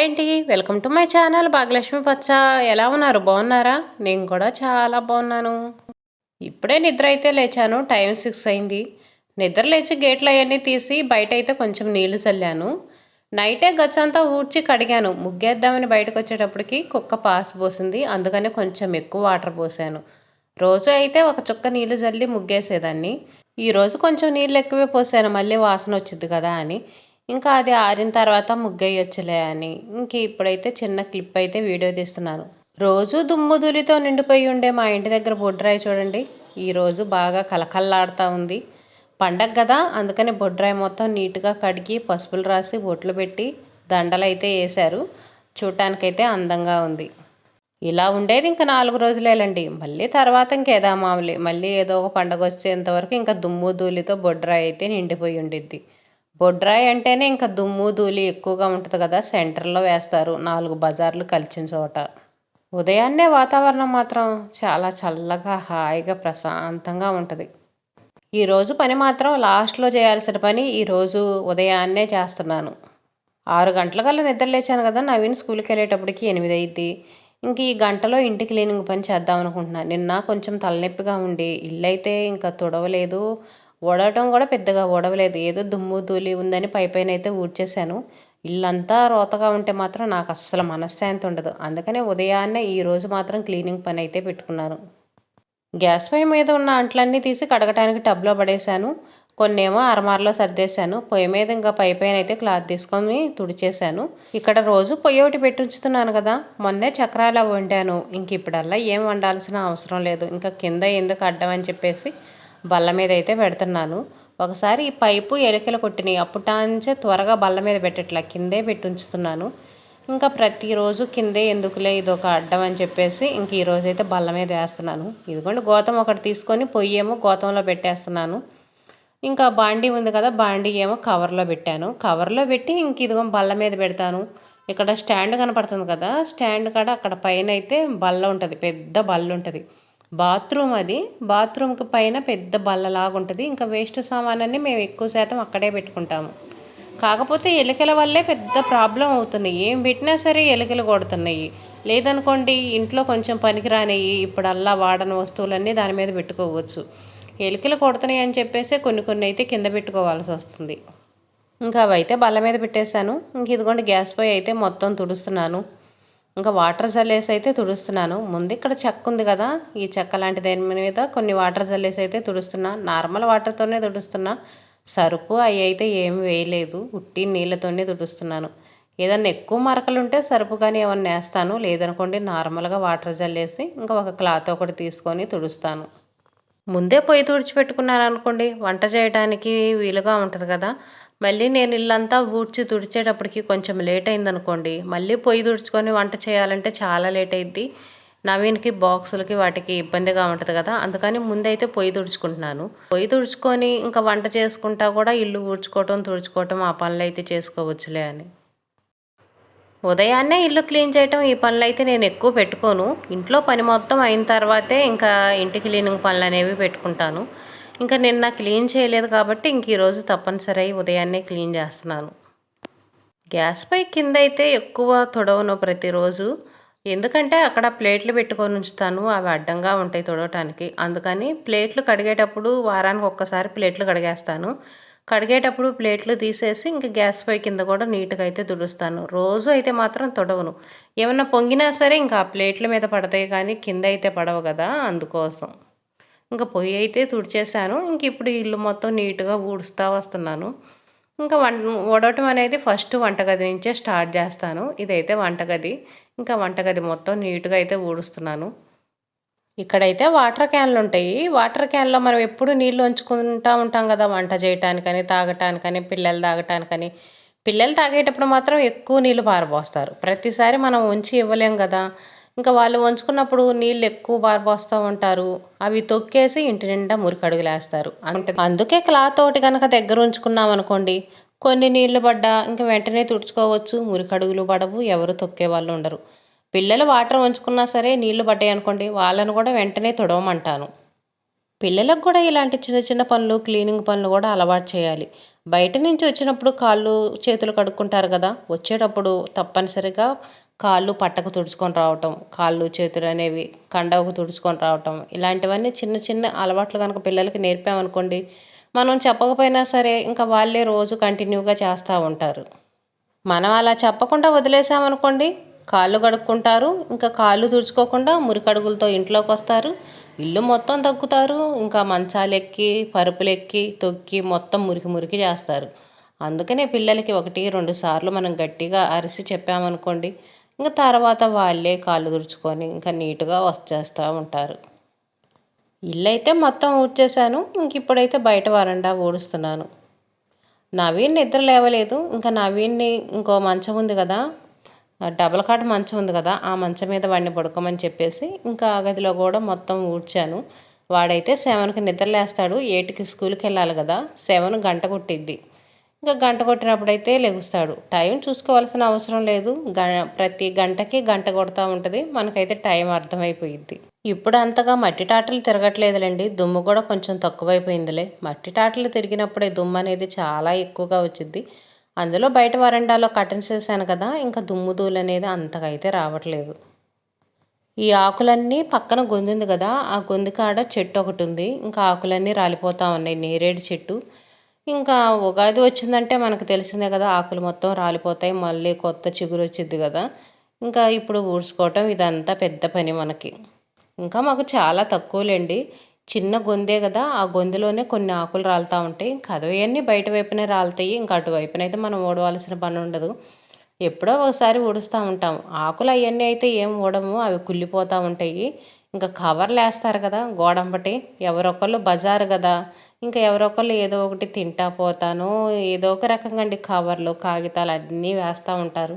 Hi అండి. Welcome to my channel Bhagyalakshmi పచ్చ ఎలా ఉన్నారు? బాగున్నారా? నేను కూడా చాలా బాగున్నాను. ఇప్పుడే నిద్ర అయితే లేచాను. టైం సిక్స్ అయింది. నిద్ర లేచి గేట్లు అవన్నీ తీసి బయట అయితే కొంచెం నీళ్ళు చల్లాను. నైటే గచ్చంతా ఊడ్చి కడిగాను. ముగ్గేద్దామని బయటకు వచ్చేటప్పటికి కుక్క పాస్ పోసింది. అందుకనే కొంచెం ఎక్కువ వాటర్ పోసాను. రోజు అయితే ఒక చుక్క నీళ్ళు చల్లి ముగ్గేసేదాన్ని. ఈరోజు కొంచెం నీళ్ళు ఎక్కువే పోసాను. మళ్ళీ వాసన వచ్చింది కదా అని. ఇంకా అది ఆరిన తర్వాత ముగ్గయ్యొచ్చులే అని. ఇంక ఇప్పుడైతే చిన్న క్లిప్ అయితే వీడియో తీస్తున్నాను. రోజు దుమ్ము ధూళితో నిండిపోయి ఉండే మా ఇంటి దగ్గర బొడ్రాయి చూడండి. ఈరోజు బాగా కలకల్లాడుతూ ఉంది. పండగ కదా అందుకని బొడ్రాయి మొత్తం నీట్గా కడిగి పసుపులు రాసి బొట్లు పెట్టి దండలు అయితే వేశారు చూడటానికైతే అందంగా ఉంది. ఇలా ఉండేది ఇంకా నాలుగు రోజులేలండి. మళ్ళీ తర్వాత ఇంకేదా మామూలు మళ్ళీ ఏదో ఒక పండగ వచ్చేంతవరకు ఇంకా దుమ్ము ధూళితో బొడ్రాయి అయితే నిండిపోయి ఉండిద్ది. బొడ్రాయి అంటేనే ఇంకా దుమ్ము ధూళి ఎక్కువగా ఉంటుంది కదా సెంటర్లో వేస్తారు. నాలుగు బజార్లు కలిసిన చోట. ఉదయాన్నే వాతావరణం మాత్రం చాలా చల్లగా హాయిగా ప్రశాంతంగా ఉంటుంది. ఈరోజు పని మాత్రం లాస్ట్లో చేయాల్సిన పని ఈరోజు ఉదయాన్నే చేస్తున్నాను. ఆరు గంటలకల్లా నిద్ర లేచాను కదా నవీన్ స్కూల్కి వెళ్ళేటప్పటికి ఎనిమిది అయింది ఇంక ఈ గంటలో ఇంటి క్లీనింగ్ పని చేద్దాం అనుకుంటున్నాను నిన్న కొంచెం తలనొప్పిగా ఉండి ఇల్లు అయితే ఇంకా తుడవలేదు. ఓడటం కూడా పెద్దగా ఓడవలేదు. ఏదో దుమ్ము ధూళి ఉందని పై పైన అయితే ఊడ్చేశాను. ఇల్లంతా రోతగా ఉంటే మాత్రం నాకు అస్సలు మనశ్శాంతి ఉండదు. అందుకనే ఉదయాన్నే ఈరోజు మాత్రం క్లీనింగ్ పని అయితే పెట్టుకున్నాను. గ్యాస్ పై మీద ఉన్న అంట్లన్నీ తీసి కడగటానికి టబ్లో పడేశాను. కొన్ని ఏమో అరమార్లో సర్దేశాను. పొయ్యి మీద ఇంకా పై పైన అయితే క్లాత్ తీసుకొని తుడిచేశాను. ఇక్కడ రోజు పొయ్యి ఒకటి పెట్టి ఉంచుతున్నాను కదా. మొన్నే చక్రాలు వండాను. ఇంక ఇప్పుడల్లా ఏం వండాల్సిన అవసరం లేదు. ఇంకా కింద ఎందుకు అడ్డం అని చెప్పేసి బల్ల మీద అయితే పెడుతున్నాను. ఒకసారి ఈ పైపు ఎలికలు కొట్టినాయి. అప్పుటాంచే త్వరగా బల్ల మీద పెట్టట్లా కిందే పెట్టి ఉంచుతున్నాను. ఇంకా ప్రతిరోజు కిందే ఎందుకులే ఇది ఒక అడ్డం అని చెప్పేసి ఇంక ఈరోజు అయితే బల్ల మీద వేస్తున్నాను. ఇదిగోండి గోతం ఒకటి తీసుకొని పొయ్యి ఏమో గోతంలో పెట్టేస్తున్నాను. ఇంకా బాండీ ఉంది కదా బాండీ ఏమో కవర్లో పెట్టాను. కవర్లో పెట్టి ఇంక ఇదిగో బల్ల మీద పెడతాను. ఇక్కడ స్టాండ్ కనపడుతుంది కదా స్టాండ్ కాడ అక్కడ పైన అయితే బల్ల ఉంటుంది పెద్ద బల్ల ఉంటుంది. బాత్రూమ్ అది. బాత్రూమ్కి పైన పెద్ద బల్లలాగా ఉంటుంది ఇంకా వేస్ట్ సామాన్ మేము ఎక్కువ శాతం అక్కడే పెట్టుకుంటాము. కాకపోతే ఎలుకల వల్లే పెద్ద ప్రాబ్లం అవుతుంది. ఏం పెట్టినా సరే ఎలుకలు కొడుతున్నాయి. లేదనుకోండి ఇంట్లో కొంచెం పనికిరానివి ఇప్పుడల్లా వాడని వస్తువులన్నీ దాని మీద పెట్టుకోవచ్చు. ఎలుకలు కొడుతున్నాయి అని చెప్పేసి కొన్ని కొన్ని అయితే కింద పెట్టుకోవాల్సి వస్తుంది. ఇంకా అవి అయితే బల్ల మీద పెట్టేశాను. ఇంక ఇదిగోండి గ్యాస్ పొయ్యి అయితే మొత్తం తుడుస్తున్నాను. ఇంకా వాటర్ జల్లేసి అయితే తుడుస్తున్నాను. ముందు ఇక్కడ చెక్క ఉంది కదా ఈ చెక్క లాంటి దేని మీద కొన్ని వాటర్ జల్లేసి అయితే తుడుస్తున్నా. నార్మల్ వాటర్తోనే తుడుస్తున్నా. సరుపు అవి అయితే ఏమి వేయలేదు. ఉట్టి నీళ్ళతోనే తుడుస్తున్నాను. ఏదన్నా ఎక్కువ మరకలు ఉంటే సరుపు కానీ ఏమన్నా వేస్తాను లేదనుకోండి నార్మల్గా వాటర్ జల్లేసి ఇంకా ఒక క్లాత్ ఒకటి తీసుకొని తుడుస్తాను. ముందే పొయ్యి తుడిచిపెట్టుకున్నాను అనుకోండి వంట చేయడానికి వీలుగా ఉంటుంది కదా. మళ్ళీ నేను ఇల్లంతా ఊడ్చి తుడిచేటప్పటికి కొంచెం లేట్ అయిందనుకోండి మళ్ళీ పొయ్యి తుడుచుకొని వంట చేయాలంటే చాలా లేట్ అయింది నవీన్కి బాక్సులకి వాటికి ఇబ్బందిగా ఉంటుంది కదా అందుకని ముందైతే పొయ్యి తుడుచుకుంటున్నాను. పొయ్యి తుడుచుకొని ఇంకా వంట చేసుకుంటా కూడా ఇల్లు ఊడ్చుకోవటం తుడుచుకోవటం ఆ పనులు అయితే చేసుకోవచ్చులే అని. ఉదయాన్నే ఇల్లు క్లీన్ చేయటం ఈ పనులు అయితే నేను ఎక్కువ పెట్టుకోను. ఇంట్లో పని మొత్తం అయిన తర్వాతే ఇంకా ఇంటి క్లీనింగ్ పనులు అనేవి పెట్టుకుంటాను. ఇంకా నిన్న క్లీన్ చేయలేదు కాబట్టి ఇంక ఈరోజు తప్పనిసరి ఉదయాన్నే క్లీన్ చేస్తున్నాను. గ్యాస్ పై కింద అయితే ఎక్కువ తొడవను ప్రతిరోజు. ఎందుకంటే అక్కడ ప్లేట్లు పెట్టుకొని ఉంచుతాను. అవి అడ్డంగా ఉంటాయి తొడవటానికి. అందుకని ప్లేట్లు కడిగేటప్పుడు వారానికి ఒక్కసారి ప్లేట్లు కడిగేస్తాను. కడిగేటప్పుడు ప్లేట్లు తీసేసి ఇంక గ్యాస్ పై కింద కూడా నీట్గా అయితే తుడుస్తాను రోజు అయితే మాత్రం తొడవను. ఏమన్నా పొంగినా సరే ఇంకా ప్లేట్ల మీద పడతాయి కానీ కింద అయితే పడవు కదా అందుకోసం. ఇంకా పొయ్యి అయితే తుడిచేసాను. ఇంక ఇప్పుడు ఇల్లు మొత్తం నీట్గా ఊడుస్తూ వస్తున్నాను. ఇంకా వం ఊడటం అనేది ఫస్ట్ వంటగది నుంచే స్టార్ట్ చేస్తాను. ఇదైతే వంటగది. ఇంకా వంటగది మొత్తం నీట్గా అయితే ఊడుస్తున్నాను. ఇక్కడైతే వాటర్ క్యాన్లు ఉంటాయి వాటర్ క్యాన్లో మనం ఎప్పుడు నీళ్ళు ఉంచుకుంటూ ఉంటాం కదా వంట చేయటానికని తాగటానికని పిల్లలు తాగటానికని. పిల్లలు తాగేటప్పుడు మాత్రం ఎక్కువ నీళ్ళు పారబోస్తారు. ప్రతిసారి మనం ఉంచి ఇవ్వలేం కదా. ఇంకా వాళ్ళు వంచుకున్నప్పుడు నీళ్ళు ఎక్కువ బారిపోస్తూ ఉంటారు. అవి తొక్కేసి ఇంటి నిండా మురికడుగులేస్తారు అంటే అందుకే క్లాత్ ఒకటి కనుక దగ్గర ఉంచుకున్నాం అనుకోండి కొన్ని నీళ్ళు పడ్డా ఇంకా వెంటనే తుడుచుకోవచ్చు. మురికడుగులు పడవు ఎవరు తొక్కే వాళ్ళు ఉండరు. పిల్లలు వాటర్ ఉంచుకున్నా సరే నీళ్ళు పడ్డాయి అనుకోండి వాళ్ళను కూడా వెంటనే తుడవమంటాను. పిల్లలకు కూడా ఇలాంటి చిన్న చిన్న పనులు క్లీనింగ్ పనులు కూడా అలవాటు చేయాలి. బయట నుంచి వచ్చినప్పుడు కాళ్ళు చేతులు కడుక్కుంటారు కదా వచ్చేటప్పుడు తప్పనిసరిగా కాళ్ళు పట్టకు తుడుచుకొని రావటం కాళ్ళు చేతులు అనేవి కండవకు తుడుచుకొని రావటం ఇలాంటివన్నీ చిన్న చిన్న అలవాట్లు కనుక పిల్లలకి నేర్పామనుకోండి మనం చెప్పకపోయినా సరే ఇంకా వాళ్ళే రోజు కంటిన్యూగా చేస్తూ ఉంటారు. మనం అలా చెప్పకుండా వదిలేసామనుకోండి కాళ్ళు కడుక్కుంటారు ఇంకా కాళ్ళు తుడుచుకోకుండా మురికడుగులతో ఇంట్లోకి వస్తారు ఇల్లు మొత్తం తగ్గుతారు ఇంకా మంచాలెక్కి పరుపులెక్కి పరుపులు ఎక్కి తొక్కి మొత్తం మురికి మురికి చేస్తారు. అందుకనే పిల్లలకి ఒకటి రెండు సార్లు మనం గట్టిగా అరిసి చెప్పామనుకోండి ఇంకా తర్వాత వాళ్ళే కాళ్ళు తుడుచుకొని ఇంకా నీట్గా వచ్చేస్తూ ఉంటారు. ఇల్లు అయితే మొత్తం ఊడ్చేశాను ఇంక ఇప్పుడైతే బయట వరండా ఊడుస్తున్నాను. నవీన్ నిద్ర లేవలేదు ఇంకా నవీన్ని ఇంకో మంచం ఉంది కదా డబల్ కాట్ మంచం ఉంది కదా ఆ మంచం మీద వాడిని పడుకోమని చెప్పేసి ఇంకా ఆ గదిలో కూడా మొత్తం ఊడ్చాను. వాడైతే సెవెన్కి నిద్రలేస్తాడు ఎయిట్కి స్కూల్కి వెళ్ళాలి కదా సెవెన్ గంట కొట్టిద్ది. ఇంకా గంట కొట్టినప్పుడైతే లెగుస్తాడు. టైం చూసుకోవాల్సిన అవసరం లేదు. గ ప్రతి గంటకి గంట కొడతా ఉంటుంది. మనకైతే టైం అర్థమైపోయింది ఇప్పుడు అంతగా మట్టి టాటలు తిరగట్లేదులేండి. దుమ్ము కూడా కొంచెం తక్కువైపోయిందిలే. మట్టి టాటలు తిరిగినప్పుడే దుమ్ము అనేది చాలా ఎక్కువగా వచ్చింది అందులో బయట వరండాలో కటన్స్ వేసాను కదా ఇంకా దుమ్ము దూలు అనేది అంతగా అయితే రావట్లేదు. ఈ ఆకులన్నీ పక్కన గొంతుంది కదా ఆ గొంతు కాడ చెట్టు ఒకటి ఉంది. ఇంకా ఆకులన్నీ రాలిపోతూ ఉన్నాయి. నేరేడు చెట్టు. ఇంకా ఉగాది వచ్చిందంటే మనకు తెలిసిందే కదా ఆకులు మొత్తం రాలిపోతాయి మళ్ళీ కొత్త చిగురు వచ్చింది కదా. ఇంకా ఇప్పుడు ఊడ్చుకోవటం ఇదంతా పెద్ద పని మనకి. ఇంకా మాకు చాలా తక్కువలేండి. చిన్న గొందే కదా ఆ గొంతులోనే కొన్ని ఆకులు రాలుతూ ఉంటాయి. కదవన్నీ బయట వైపునే రాలుతాయి. ఇంకా అటువైపున అయితే మనం ఓడవలసిన పని ఉండదు. ఎప్పుడో ఒకసారి ఊడుస్తూ ఉంటాం. ఆకులు అవన్నీ అయితే ఏం ఊడము అవి కుళ్ళిపోతూ ఉంటాయి. ఇంకా కవర్లు వేస్తారు కదా గోడంబటి ఎవరొకళ్ళు బజారు కదా ఇంకా ఎవరో ఒకళ్ళు ఏదో ఒకటి తింటా పోతాను. ఏదో ఒక రకంగా అండి కవర్లు కాగితాలు అన్నీ వేస్తూ ఉంటారు.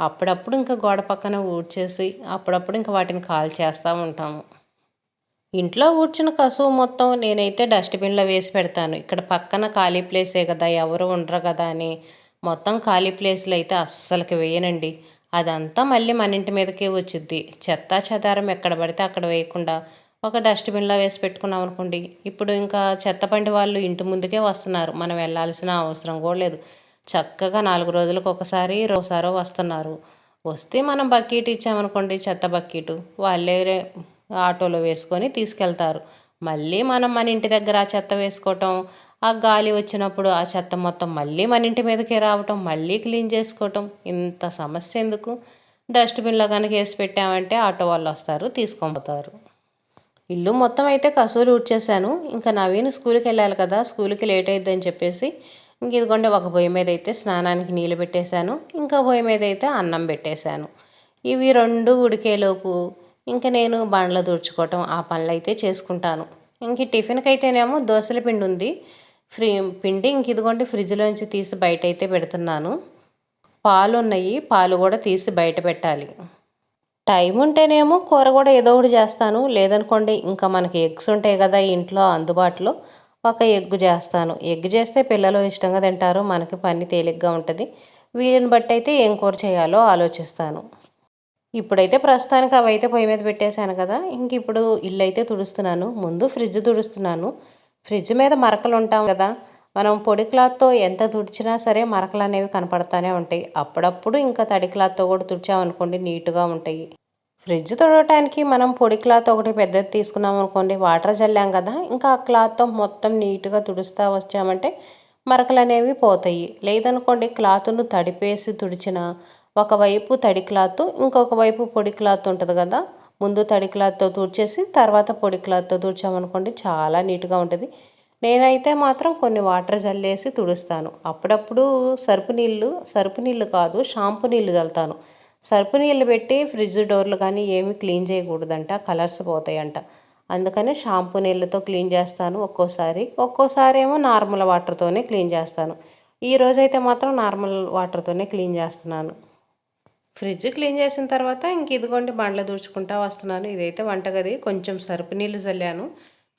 అప్పుడప్పుడు ఇంకా గోడ పక్కన ఊడ్చేసి అప్పుడప్పుడు ఇంకా వాటిని కాల్ చేస్తూ ఉంటాము. ఇంట్లో ఊడ్చిన కసువు మొత్తం నేనైతే డస్ట్బిన్లో వేసి పెడతాను. ఇక్కడ పక్కన ఖాళీ ప్లేసే కదా ఎవరు ఉండరు కదా అని. మొత్తం ఖాళీ ప్లేస్లు అయితే అస్సలకి వేయనండి. అదంతా మళ్ళీ మన ఇంటి మీదకే వచ్చిద్ది. చెత్తా చెదారం ఎక్కడ పడితే అక్కడ వేయకుండా ఒక డస్ట్బిన్లో వేసి పెట్టుకున్నాం అనుకోండి. ఇప్పుడు ఇంకా చెత్త వాళ్ళు ఇంటి ముందుకే వస్తున్నారు. మనం వెళ్ళాల్సిన అవసరం కూడా లేదు. చక్కగా నాలుగు రోజులకు ఒకసారి రోజుసారో వస్తున్నారు. వస్తే మనం బకెట్ ఇచ్చామనుకోండి చెత్త బకెట్. వాళ్ళే ఆటోలో వేసుకొని తీసుకెళ్తారు. మళ్ళీ మనం మన ఇంటి దగ్గర ఆ చెత్త వేసుకోవటం ఆ గాలి వచ్చినప్పుడు ఆ చెత్త మొత్తం మళ్ళీ మన ఇంటి మీదకే రావటం మళ్ళీ క్లీన్ చేసుకోవటం ఇంత సమస్య ఎందుకు? డస్ట్బిన్లో కనుక వేసి పెట్టామంటే ఆటో వాళ్ళు వస్తారు తీసుకొని పోతారు. ఇల్లు మొత్తం అయితే కసువులు ఊడ్చేశాను. ఇంకా నవీన్ స్కూల్కి వెళ్ళాలి కదా స్కూల్కి లేట్ అయిద్దని చెప్పేసి ఇంక ఇదిగోండి ఒక పొయ్యి మీద అయితే స్నానానికి నీళ్ళు పెట్టేశాను. ఇంకా పొయ్యి మీద అయితే అన్నం పెట్టేశాను. ఇవి రెండు ఉడికేలోపు ఇంకా నేను బండ్లు తుడుచుకోవటం ఆ పనులు అయితే చేసుకుంటాను. ఇంక టిఫిన్కి అయితేనేమో దోశల పిండి ఉంది. ఫ్రీ పిండి ఇంక ఇదిగోండి ఫ్రిడ్జ్లోంచి తీసి బయట అయితే పెడుతున్నాను. పాలు ఉన్నాయి పాలు కూడా తీసి బయట పెట్టాలి. టైం ఉంటేనేమో కూర కూడా ఏదో ఒకటి చేస్తాను. లేదనుకోండి ఇంకా మనకి ఎగ్స్ ఉంటాయి కదా ఇంట్లో అందుబాటులో ఒక ఎగ్ చేస్తాను. ఎగ్ చేస్తే పిల్లలు ఇష్టంగా తింటారు మనకి పని తేలిగ్గా ఉంటుంది. వీటిని బట్టి అయితే ఏం కూర చేయాలో ఆలోచిస్తాను. ఇప్పుడైతే ప్రస్తుతానికి అవి అయితే పొయ్యి మీద పెట్టేశాను కదా ఇంక ఇప్పుడు ఇల్లు అయితే తుడుస్తున్నాను. ముందు ఫ్రిడ్జ్ తుడుస్తున్నాను. ఫ్రిడ్జ్ మీద మరకలు ఉంటాం కదా మనం పొడి క్లాత్తో ఎంత తుడిచినా సరే మరకలు అనేవి కనపడతానే ఉంటాయి. అప్పుడప్పుడు ఇంకా తడి క్లాత్తో కూడా తుడిచామనుకోండి నీట్గా ఉంటాయి. ఫ్రిడ్జ్ తుడవటానికి మనం పొడి క్లాత్ ఒకటి పెద్దది తీసుకున్నాం అనుకోండి వాటర్ చల్లాం కదా. ఇంకా ఆ క్లాత్తో మొత్తం నీట్గా తుడుస్తూ వచ్చామంటే మరకలు అనేవి పోతాయి. లేదనుకోండి క్లాత్ను తడిపేసి తుడిచిన ఒకవైపు తడి క్లాత్ ఇంకొక వైపు పొడి క్లాత్ ఉంటుంది కదా. ముందు తడి క్లాత్తో తుడిచేసి తర్వాత పొడి క్లాత్తో తుడిచామనుకోండి చాలా నీట్గా ఉంటుంది. నేనైతే మాత్రం కొన్ని వాటర్ జల్లేసి తుడుస్తాను. అప్పుడప్పుడు సరుపు నీళ్ళు సరుపు నీళ్ళు కాదు షాంపూ నీళ్ళు చల్లుతాను సర్పు నీళ్ళు పెట్టి ఫ్రిడ్జ్ డోర్లు కానీ ఏమి క్లీన్ చేయకూడదంట కలర్స్ పోతాయంట. అందుకనే షాంపూ నీళ్ళతో క్లీన్ చేస్తాను ఒక్కోసారి. ఒక్కోసారి ఏమో నార్మల్ వాటర్తోనే క్లీన్ చేస్తాను. ఈ రోజైతే మాత్రం నార్మల్ వాటర్తోనే క్లీన్ చేస్తున్నాను. ఫ్రిడ్జ్ క్లీన్ చేసిన తర్వాత ఇంక ఇదిగోండి బండ్లు దూర్చుకుంటా వస్తున్నాను. ఇదైతే వంటగది. కొంచెం సరుపు నీళ్ళు చల్లాను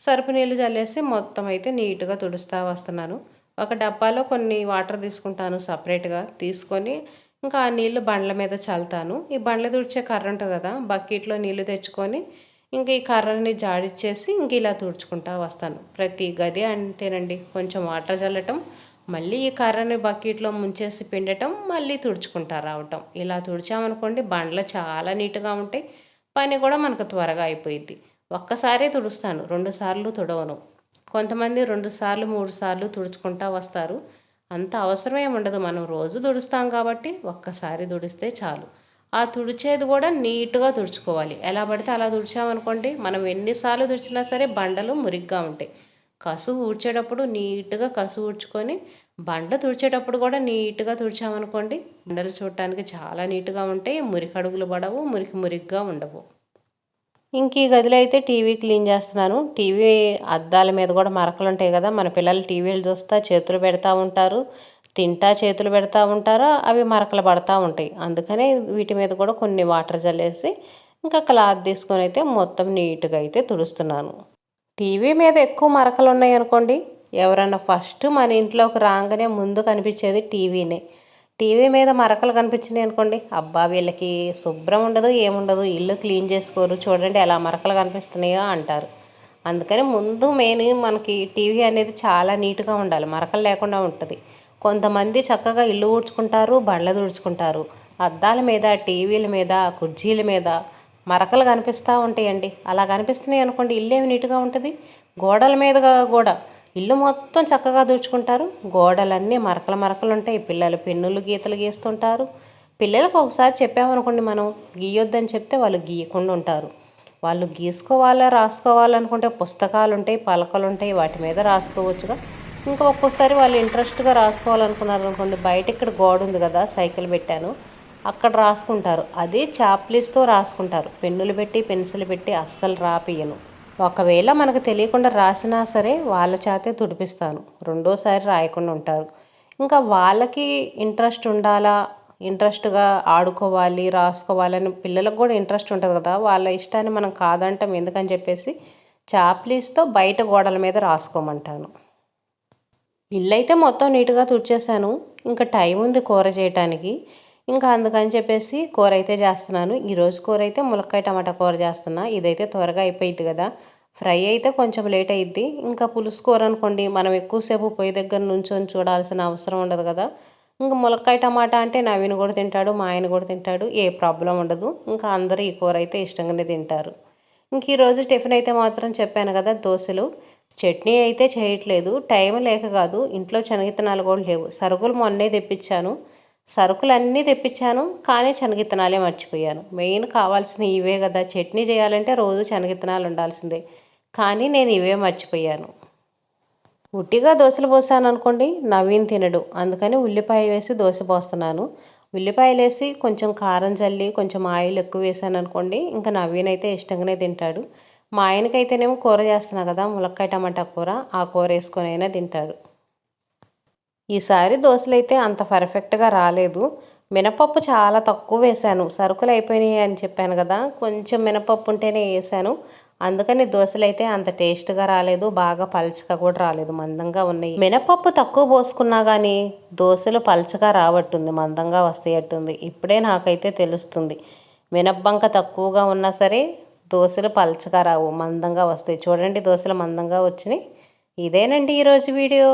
సరుపు నీళ్ళు చల్లేసి మొత్తం అయితే నీట్గా తుడుస్తూ వస్తున్నాను. ఒక డబ్బాలో కొన్ని వాటర్ తీసుకుంటాను సపరేట్గా. తీసుకొని ఇంకా ఆ నీళ్ళు బండ్ల మీద చల్లుతాను. ఈ బండ్ల తుడిచే కర్ర ఉంటుంది కదా బకెట్లో నీళ్ళు తెచ్చుకొని ఇంక ఈ కర్రని జాడిచ్చేసి ఇంక ఇలా తుడుచుకుంటా వస్తాను. ప్రతి గది అంతేనండి కొంచెం వాటర్ చల్లటం మళ్ళీ ఈ కర్రని బకెట్లో ముంచేసి పిండటం మళ్ళీ తుడుచుకుంటా రావటం. ఇలా తుడిచామనుకోండి బండ్లు చాలా నీట్గా ఉంటాయి పని కూడా మనకు త్వరగా అయిపోయింది ఒక్కసారే తుడుస్తాను రెండు సార్లు తుడవను. కొంతమంది రెండు సార్లు మూడు సార్లు తుడుచుకుంటా వస్తారు. అంత అవసరమే ఉండదు మనం రోజు తుడుస్తాం కాబట్టి ఒక్కసారి తుడిస్తే చాలు. ఆ తుడిచేది కూడా నీట్గా తుడుచుకోవాలి. ఎలా పడితే అలా తుడిచామనుకోండి మనం ఎన్నిసార్లు తుడిచినా సరే బండలు మురిగ్గా ఉంటాయి. కసు ఊడ్చేటప్పుడు నీట్గా కసు ఊడ్చుకొని బండ తుడిచేటప్పుడు కూడా నీట్గా తుడిచామనుకోండి బండలు చూడటానికి చాలా నీట్గా ఉంటాయి. మురికి అడుగులు పడవు మురికి మురిగ్గా ఉండవు. ఇంక ఈ గదిలో అయితే టీవీ క్లీన్ చేస్తున్నాను. టీవీ అద్దాల మీద కూడా మరకలు ఉంటాయి కదా. మన పిల్లలు టీవీలు చూస్తా చేతులు పెడతా ఉంటారు. తింటా చేతులు పెడతా ఉంటారు? అవి మరకలు పడతా ఉంటాయి. అందుకనే వీటి మీద కూడా కొన్ని వాటర్ జల్లేసి ఇంకా క్లాత్ తీసుకొని అయితే మొత్తం నీట్గా అయితే తుడుస్తున్నాను. టీవీ మీద ఎక్కువ మరకలు ఉన్నాయి అనుకోండి. ఎవరన్నా ఫస్ట్ మన ఇంట్లోకి రాగానే ముందు కనిపించేది టీవీనే. టీవీ మీద మరకలు కనిపించినాయి అనుకోండి అబ్బా వీళ్ళకి శుభ్రం ఉండదు ఏముండదు ఇల్లు క్లీన్ చేసుకోరు చూడండి ఎలా మరకలు కనిపిస్తున్నాయో అంటారు. అందుకని ముందు మెయిన్ మనకి టీవీ అనేది చాలా నీట్గా ఉండాలి మరకలు లేకుండా ఉంటుంది. కొంతమంది చక్కగా ఇల్లు ఊడ్చుకుంటారు బండ్లు తుడుచుకుంటారు. అద్దాల మీద టీవీల మీద కుర్చీల మీద మరకలు కనిపిస్తూ ఉంటాయండి. అలా కనిపిస్తున్నాయి అనుకోండి ఇల్లు ఏమి నీట్గా ఉంటుంది? గోడల మీదగా కూడా ఇల్లు మొత్తం చక్కగా దూచుకుంటారు గోడలన్నీ మరకలు మరకలు ఉంటాయి. పిల్లలు పెన్నులు గీతలు గీస్తుంటారు. పిల్లలకు ఒకసారి చెప్పామనుకోండి మనం గీయొద్దని చెప్తే వాళ్ళు గీయకుండా ఉంటారు. వాళ్ళు గీసుకోవాలా రాసుకోవాలనుకుంటే పుస్తకాలు ఉంటాయి పలకలు ఉంటాయి వాటి మీద రాసుకోవచ్చుగా. ఇంకా ఒక్కోసారి వాళ్ళు ఇంట్రెస్ట్గా రాసుకోవాలనుకున్నారు అనుకోండి బయట ఇక్కడ గోడ ఉంది కదా సైకిల్ పెట్టాను అక్కడ రాసుకుంటారు. అది చాప్లీస్తో రాసుకుంటారు. పెన్నులు పెట్టి పెన్సిల్ పెట్టి అస్సలు రాపియను ఒకవేళ మనకు తెలియకుండా రాసినా సరే వాళ్ళ చేతే తుడిపిస్తాను. రెండోసారి రాయకుండా ఉంటారు. ఇంకా వాళ్ళకి ఇంట్రెస్ట్ ఉండాలా? ఇంట్రెస్ట్గా ఆడుకోవాలి రాసుకోవాలని పిల్లలకు కూడా ఇంట్రెస్ట్ ఉంటుంది కదా. వాళ్ళ ఇష్టాన్ని మనం కాదంటాం ఎందుకని చెప్పేసి చాప్లీస్తో బయట గోడల మీద రాసుకోమంటాను. ఇల్లు అయితే మొత్తం నీట్గా తుడిచేసాను ఇంకా టైం ఉంది కూర చేయటానికి. ఇంకా అందుకని చెప్పేసి కూర అయితే చేస్తున్నాను. ఈరోజు కూర అయితే ములక్కాయ టమాటా కూర చేస్తున్నా. ఇదైతే త్వరగా అయిపోయింది కదా. ఫ్రై అయితే కొంచెం లేట్ అయ్యిద్ది ఇంకా పులుసు కూర అనుకోండి మనం ఎక్కువసేపు పొయ్యి దగ్గర నుంచొని చూడాల్సిన అవసరం ఉండదు కదా. ఇంకా ములక్కాయ టమాటా అంటే నవీన్ కూడా తింటాడు మా ఆయన కూడా తింటాడు ఏ ప్రాబ్లం ఉండదు. ఇంకా అందరూ ఈ కూర అయితే ఇష్టంగానే తింటారు. ఇంక ఈరోజు టిఫిన్ అయితే మాత్రం చెప్పాను కదా దోశలు. చట్నీ అయితే చేయట్లేదు. టైం లేక కాదు ఇంట్లో శనగిత్తనాలు కూడా లేవు. సరుకులు మొన్నే తెప్పించాను. సరుకులన్నీ తెప్పించాను కానీ శనగిత్తనాలే మర్చిపోయాను. మెయిన్ కావాల్సిన ఇవే కదా చట్నీ చేయాలంటే రోజు శనగిత్తనాలు ఉండాల్సిందే కానీ నేను ఇవే మర్చిపోయాను. ఉట్టిగా దోశలు పోసాను అనుకోండి నవీన్ తినడు అందుకని ఉల్లిపాయ వేసి దోశ పోస్తున్నాను. ఉల్లిపాయలు వేసి కొంచెం కారం చల్లి కొంచెం ఆయిల్ ఎక్కువ వేసాను అనుకోండి ఇంకా నవీన్ అయితే ఇష్టంగానే తింటాడు. మా ఆయనకైతేనేమో కూర చేస్తున్నా కదా ములక్కాయ టమాటా కూర ఆ కూర వేసుకొని అయినా తింటాడు. ఈసారి దోశలు అయితే అంత పర్ఫెక్ట్గా రాలేదు. మినపప్పు చాలా తక్కువ వేశాను. సరుకులు అయిపోయినాయి అని చెప్పాను కదా కొంచెం మినపప్పు ఉంటేనే వేసాను అందుకని దోశలు అయితే అంత టేస్ట్గా రాలేదు బాగా పల్చగా కూడా రాలేదు మందంగా ఉన్నాయి. మినపప్పు తక్కువ పోసుకున్నా కానీ దోశలు పల్చగా రావట్టుంది మందంగా వస్తాయట్టుంది. ఇప్పుడే నాకైతే తెలుస్తుంది. మినపంక తక్కువగా ఉన్నా సరే దోశలు పల్చగా రావు మందంగా వస్తాయి. చూడండి దోశలు మందంగా వచ్చినాయి. ఇదేనండి ఈరోజు వీడియో.